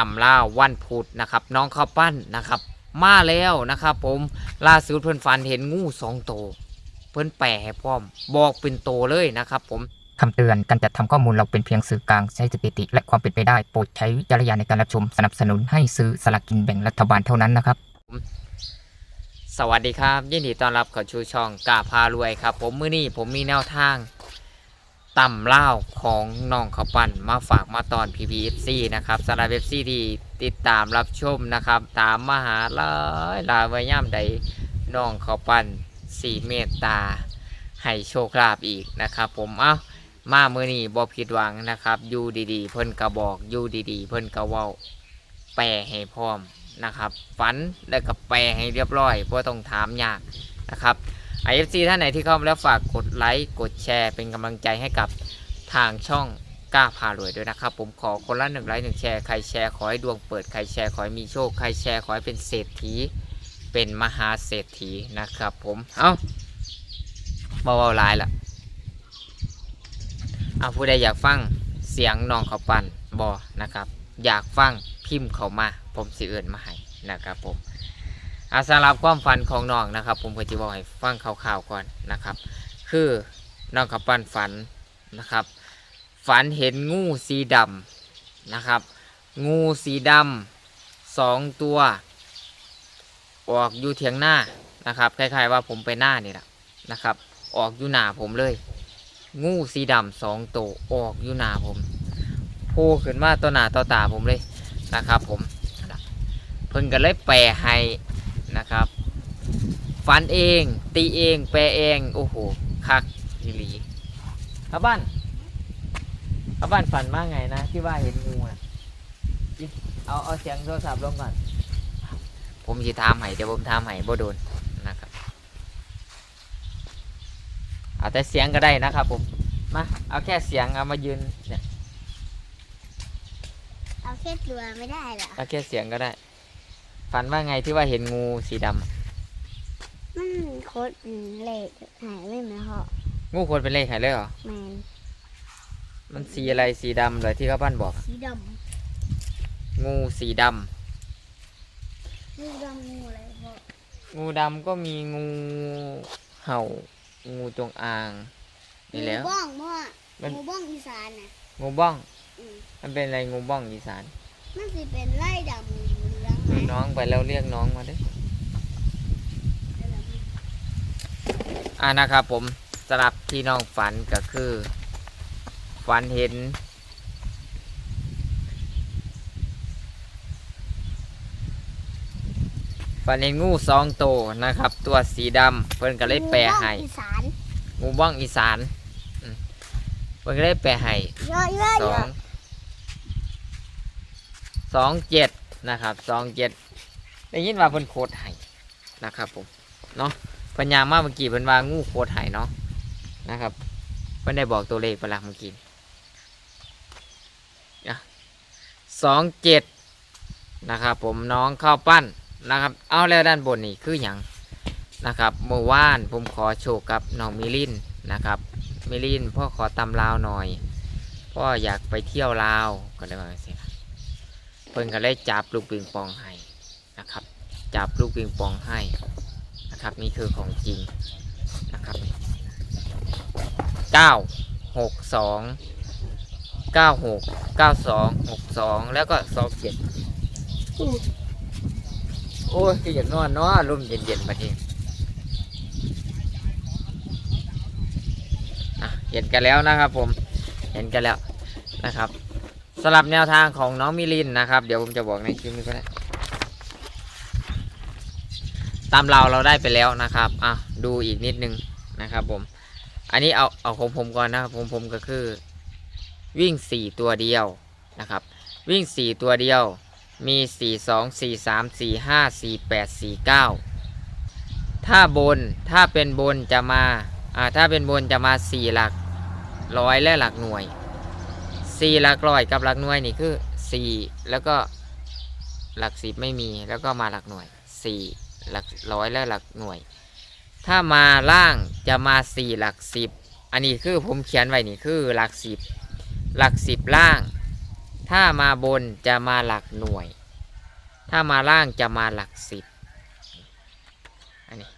ต่ำล่าววันพุธนะครับ น้องข้าวปั้นนะครับ มาแล้วนะครับ ผมล่าสุดเพิ่นฝันเห็นงูสองโตวเพิ่นแปลให้พร้อม บอกเป็นโตเลยนะครับผมคำเตือนการจัดทำข้อมูลเราเป็นเพียงสื่อกลางใช้สถิติ และความเป็นไปได้โปรดใช้วิจารณญาณในการรับชม สนับสนุนให้ซื้อสลากกินแบ่งรัฐบาลเท่านั้นนะครับ สวัสดีครับ ยินดีต้อนรับเข้าชูช่องกาพารวยครับ ผมมื้อนี้ผมมีแนวทาง ต่ำเล่าของน้องข้าวปั้นมาฝากมาตอน PPFC นะครับสำหรับ FC ที่ติดตามรับชมนะครับ ตามมหาลายลายไว้ย่ำใดน้องข้าวปั้นสีเมตตา ให้โชคลาภอีกนะครับ ผมเอ้ามามื้อนี้บ่ผิดหวังนะครับอยู่ดีๆ เพิ่นกระบอกอยู่ดีๆ เพิ่นกระเว้าแปลให้พร้อมนะครับ ฝันแล้วก็แปลให้เรียบร้อยเพราะต้องถามยากนะครับ IFC ท่านไหนที่เข้ามาแล้วฝากกดไลค์กดแชร์ เป็นกำลังใจให้กับทางช่องกล้าพารวยด้วยนะครับ ผมขอคนละหนึ่งไลค์หนึ่งแชร์ใครแชร์ขอให้ดวงเปิดใครแชร์ขอให้มีโชคใครแชร์ขอให้เป็นเศรษฐี เป็นมหาเศรษฐีนะครับ ผมเอ้าเบาๆลายละเอาผู้ใดอยากฟังเสียงน้องเขาปั่นบอนะครับ อยากฟังพิมพ์เขามา ผมสิเอื่นมาให้นะครับผม อาสำหรับความฝันของน้องนะครับ ผมก็จะบอกให้ฟังข่าวๆก่อนนะครับ คือน้องขับปั้นฝันนะครับ ฝันเห็นงูสีดำนะครับ งูสีดำสองตัว ออกอยู่เทียงหน้านะครับคล้ายๆว่าผมไปหน้านี่แหละนะครับ ออกอยู่หน้าผมเลย งูสีดำสองตัวออกอยู่หน้าผมโผล่ขึ้นมาต่อหน้าต่อตาผมเลยนะครับ ผมเพิ่นก็เลยแปลให้ นะครับ ฝันเอง ตีเอง แปลเอง โอ้โห คักทีหลีครับบ้านครับบ้านฝันว่าไงนะ ที่ว่าเห็นงูอะ เอาเอาเสียงโทรศัพท์ลงก่อน ผมจะทำให้เดี๋ยวผมทำให้บ่โดนนะครับเอาแต่เสียงก็ได้นะครับผม มา เอาแค่เสียงเอามายืนเนี่ย เอาแค่ตัวไม่ได้เหรอ เอาแค่เสียงก็ได้ ฝันว่าไงที่ว่าเห็นงูสีดำมันโคตรเละหายไม่ไหมเหรองูควรเป็นเลขไหนเลยเหรอ แมนมันสีอะไรสีดำเลยที่ข้าบ้านบอกสีดงูสีดำำงูดำงูอะไรพ่องูดำก็มีงูเห่า งูจงอาง นี่แล้ว งูบ้องพ่อมัน งูบ้องอีสานน่ะ งูบ้อง อืม มันเป็นอะไรงูบ้องอีสาน มันสิเป็นไล่ดำเหลืองไหม น้องไปแล้วเรียกน้องมาดิอ่านะครับผมสำหรับที่น้องฝันก็คือ ฝันเห็น ฝันเห็นงูสองตัวนะครับ ตัวสีดำเพิ่นก็เลยแปลให้งูบ้องอีสานงูบ้องอีสานอืมเพิ่นก็เลยแปลให้เยอะเยอะสเยออะงสองเจ็ด นะครับสองเจ็ดได้ยินว่าเพิ่นโคตรไห้นะครับผมเนาะเพิ่นยามาเมื่อกี้เพิ่นว่างูโคตรไห้เนาะนะครับเพิ่นได้บอกตัวเลขไปละเมื่อกี้สองเจ็ดนะครับผมน้องข้าวปั้นนะครับ เอาแล้วด้านบนนี่คืออย่างนะครับเมื่อวานผมขอโชว์กับน้องมิลินนะครับมิลินพ่อขอตำลาวหน่อยพ่ออยากไปเที่ยวลาวก็เลยว่าสิครับ เพิ่นก็เลยจับลูกปิงปองให้นะครับ จับลูกปิงปองให้นะครับ นี่คือของจริงนะครับเก้าหกสองเก้าหกเก้าสองหกสองแล้วก็สองเจ็ดโอ้ยที่อยากนอนเนาะลมเย็นๆมาทีเห็นกันแล้วนะครับผมเห็นกันแล้วนะครับ สำหรับแนวทางของน้องมิลินนะครับ เดี๋ยวผมจะบอกในคลิปนี้ก็ได้ ตามเราเราได้ไปแล้วนะครับ อะ ดูอีกนิดนึงนะครับ ผม อันนี้เอาเอาของผมก่อนนะครับผมผมก็คือ วิ่ง4ตัวเดียวนะครับ วิ่ง4ตัวเดียว มี4 2 4 3 4 5 4 8 4 9ถ้าบนถ้าเป็นบนจะมาอ่าถ้าเป็นบนจะมา4หลักร้อยและหลักหน่วย สี่หลักร้อยกับหลักหน่วยนี่คือสี่แล้วก็หลักสิบไม่มีแล้วก็มาหลักหน่วยสี่หลักร้อยและหลักหน่วย ถ้ามาล่างจะมาสี่หลักสิบอันนี้คือผมเขียนไว้นี่คือหลักสิบหลักสิบล่าง ถ้ามาบนจะมาหลักหน่วย ถ้ามาล่างจะมาหลักสิบอันนี้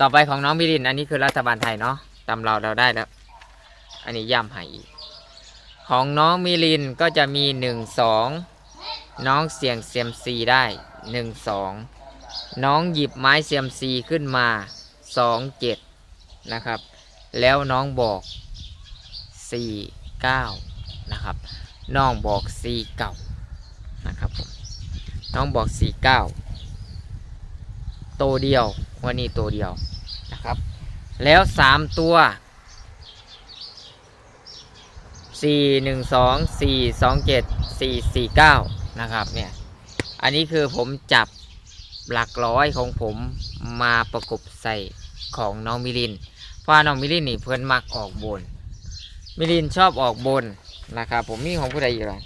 ต่อไปของน้องมิริน อันนี้คือรัฐบาลไทยเนาะตำเราเราได้แล้ว อันนี้ย้ำให้อีก ของน้องมิลินก็จะมีหนึ่งสองน้องเสี่ยงเซียมซีได้หนึ่งสองน้องหยิบไม้เซียมซีขึ้นมาสองเจ็ดนะครับ แล้วน้องบอกสี่เก้านะครับ น้องบอกสี่เก้านะครับผมน้องบอกสี่เก้าตัวเดียว วันนี้ตัวเดียวนะครับ แล้วสามตัว สี่หนึ่งสองสี่สองเจ็ดสี่สี่เก้านะครับเนี่ยอันนี้คือผมจับหลักร้อยของผมมาประกบใส่ของน้องมิลิน เพราะน้องมิลินนี่เพื่อนมักออกบน มิลินชอบออกบนนะครับผมมีของผู้ใดอยู่ล่ะ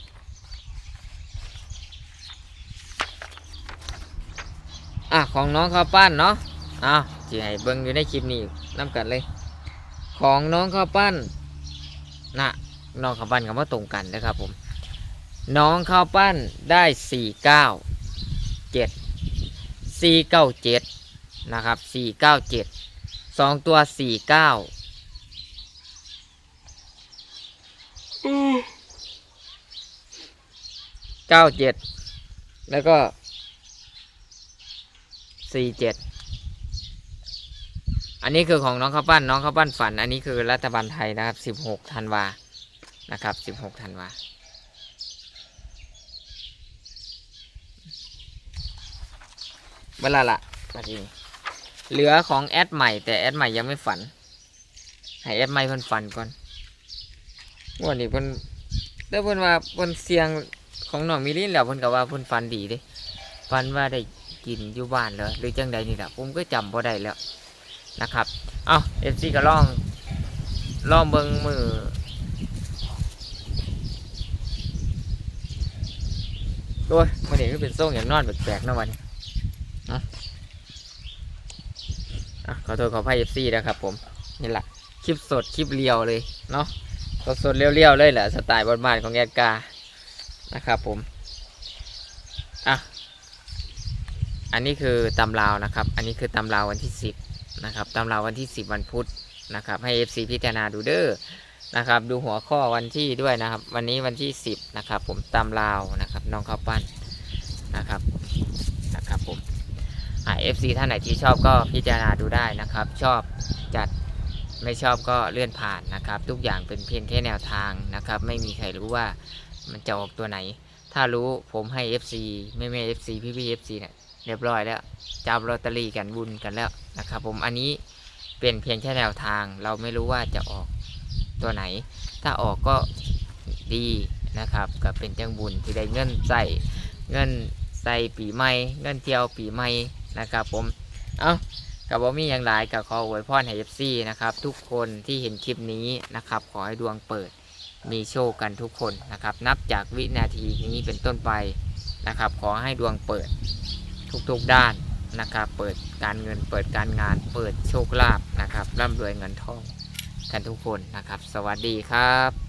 อะของน้องข้าวปั้นเนาะอ้าวจีให้เบิ้งอยู่ในคลิปนี้น้ำกันเลย ของน้องข้าวปั้นนะ น้องข้าวปั้นกับว่าตรงกันนะครับผม น้องข้าวปั้นได้สี่เก้าเจ็ดสี่เก้าเจ็ดนะครับสี่เก้าเจ็ดสองตัวสี่เก้าอืมเก้าเจ็ดแล้วก็สี่เจ็ดอันนี้คือของน้องข้าวปั้นน้องข้าวปั้นฝัน อันนี้คือรัฐบาลไทยนะครับสิบหกธันวา นะครับสิบหกธันวาเวลาละมาทีนี้เหลือของแอดใหม่แต่แอดใหม่ยังไม่ฝัน ให้แอดใหม่เพิ่นฝันก่อนวันนี้เพิ่นแต่เพิ่นว่าเพิ่นเสียงของน้องมิลินแล้วเพิ่นก็ว่าเพิ่นฟันดีเด้ฟันว่าได้กินอยู่บ้านเลยหรือจังใดนี่แหละผมก็จำบ่ได้แล้วนะครับ เอ้าเอฟซีก็ลองลองเบิงมือ โอ้ยมันนี้ก็เป็นส่งอย่างนอนแปลกๆนาะวันนี้เนาะขอโทษขออภัยเอฟซีนะครับผม นี่แหละคลิปสดคลิปเรียวเลยเนาะสดสดๆเรียวๆเลยแหละสไตล์บ้านๆของแอดกานะครับผมอะอันนี้คือตำราวนะครับ อันนี้คือตำราววันที่ 10นะครับตำราววันที่ 10 วันพุธนะครับ ให้ FC พิจารณาดูเด้อ นะครับ ดูหัวข้อวันที่ด้วยนะครับ วันนี้วันที่ 10 นะครับ ผมตำราวนะครับน้องข้าวปั้นนะครับนะครับผมอ่า FC ท่านไหนที่ชอบก็พิจารณาดูได้นะครับ ชอบจัดไม่ชอบก็เลื่อนผ่านนะครับ ทุกอย่างเป็นเพียงแค่แนวทางนะครับ ไม่มีใครรู้ว่ามันจะออกตัวไหน ถ้ารู้ผมให้ FC ไม่ไม่ FC พี่พี่ FC เนี่ยเรียบร้อยแล้วจับลอตเตอรี่กันบุญกันแล้วนะครับ ผมอันนี้เป็นเพียงแค่แนวทาง เราไม่รู้ว่าจะออก ตัวไหน ถ้าออกก็ดีนะครับก็เป็นจังบุญที่ได้เงินใส่เงินใส่ปีใหม่เงินเที่ยวปีใหม่นะครับผมเอากับว่ามีอย่างไรกับขออวยพรให้ FC นะครับทุกคนที่เห็นคลิปนี้นะครับขอให้ดวงเปิดมีโชคกันทุกคนนะครับนับจากวินาทีนี้เป็นต้นไปนะครับขอให้ดวงเปิดทุกๆด้านนะครับเปิดการเงินเปิดการงานเปิดโชคลาภนะครับร่ำรวยเงินทอง กันทุกคนนะครับ สวัสดีครับ